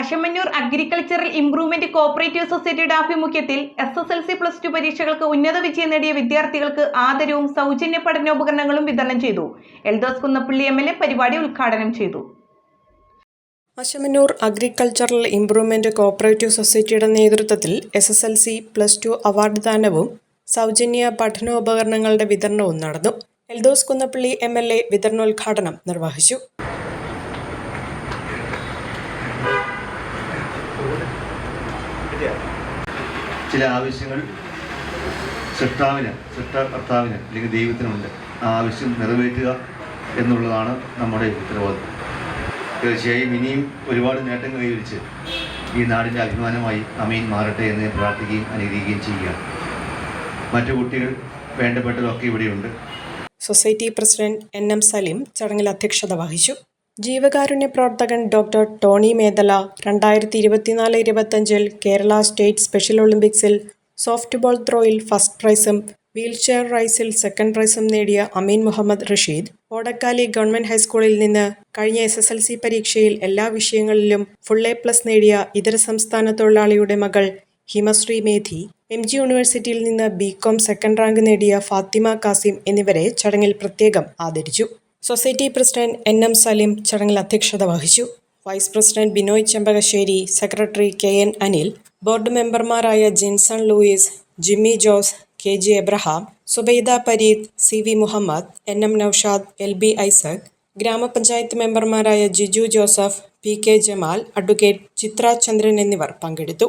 Asamannoor agricultural improvement cooperative സൊസൈറ്റിയുടെ ആഭിമുഖ്യത്തിൽ S S L C plus two പരീക്ഷകൾക്ക് ഉന്നത വിജയം നേടിയ വിദ്യാർത്ഥികൾക്ക് ആദരവും സൗജന്യ പഠനോപകരണങ്ങളും വിതരണം ചെയ്തു. Eldhose Kunnappilly M L A പരിപാടി ഉദ്ഘാടനം ചെയ്തു. Ashamannoor agricultural improvement cooperative society നേതൃത്വത്തിൽ S S L C plus two award ദാനവും സൗജന്യ പഠനോപകരണങ്ങളുടെ വിതരണവും നടന്നു. Eldhose Kunnappilly M L A വിതരണോദ്ഘാടനം നിർവഹിച്ചു. ചില ആവശ്യങ്ങൾ സൃഷ്ടാവിന് സൃഷ്ടകർത്താവിന് അല്ലെങ്കിൽ ദൈവത്തിനുണ്ട്. ആ ആവശ്യം നിറവേറ്റുക എന്നുള്ളതാണ് നമ്മുടെ ഉത്തരവാദിത്വം. തീർച്ചയായും ഇനിയും ഒരുപാട് നേട്ടങ്ങൾ കൈവരിച്ച് ഈ നാടിന്റെ അഭിമാനമായി അമീൻ മാറട്ടെ എന്ന് പ്രാർത്ഥിക്കുകയും അനുഗ്രഹിക്കുകയും ചെയ്യുക മറ്റു കുട്ടികൾ വേണ്ടപ്പെട്ടതൊക്കെ ഇവിടെയുണ്ട്. Society president N M Saleem ചടങ്ങിൽ അധ്യക്ഷത വഹിച്ചു. ജീവകാരുണ്യ പ്രവർത്തകൻ ഡോക്ടർ ടോണി മേദല രണ്ടായിരത്തി ഇരുപത്തിനാല് ഇരുപത്തഞ്ചിൽ കേരള സ്റ്റേറ്റ് സ്പെഷ്യൽ ഒളിമ്പിക്സിൽ സോഫ്റ്റ് ബോൾ ത്രോയിൽ ഫസ്റ്റ് പ്രൈസും വീൽചെയർ റൈസിൽ സെക്കൻഡ് പ്രൈസും നേടിയ അമീൻ മുഹമ്മദ് റഷീദ്. ഓടക്കാലി ഗവൺമെന്റ് ഹൈസ്കൂളിൽ നിന്ന് കഴിഞ്ഞ എസ് എസ് എൽ സി പരീക്ഷയിൽ എല്ലാ വിഷയങ്ങളിലും ഫുൾ എ പ്ലസ് നേടിയ ഇതര സംസ്ഥാന തൊഴിലാളിയുടെ മകൾ ഹിമശ്രീ മേധി. എം ജി യൂണിവേഴ്സിറ്റിയിൽ നിന്ന് ബി കോം സെക്കൻഡ് റാങ്ക് നേടിയ ഫാത്തിമ കാസിം എന്നിവരെ ചടങ്ങിൽ പ്രത്യേകം ആദരിച്ചു. Society president N M Saleem ചടങ്ങിൽ അധ്യക്ഷത വഹിച്ചു. Vice president Binoy Chempakasseri secretary K N Anil board മെമ്പർമാരായ Jinson Louis Jimmy Jose K G Abraham Zubaida Pareed C V Muhammad N M Noushad L B Isaac ഗ്രാമപഞ്ചായത്ത് മെമ്പർമാരായ Jiju Joseph P K Jamal advocate Chitra Chandran എന്നിവർ പങ്കെടുത്തു.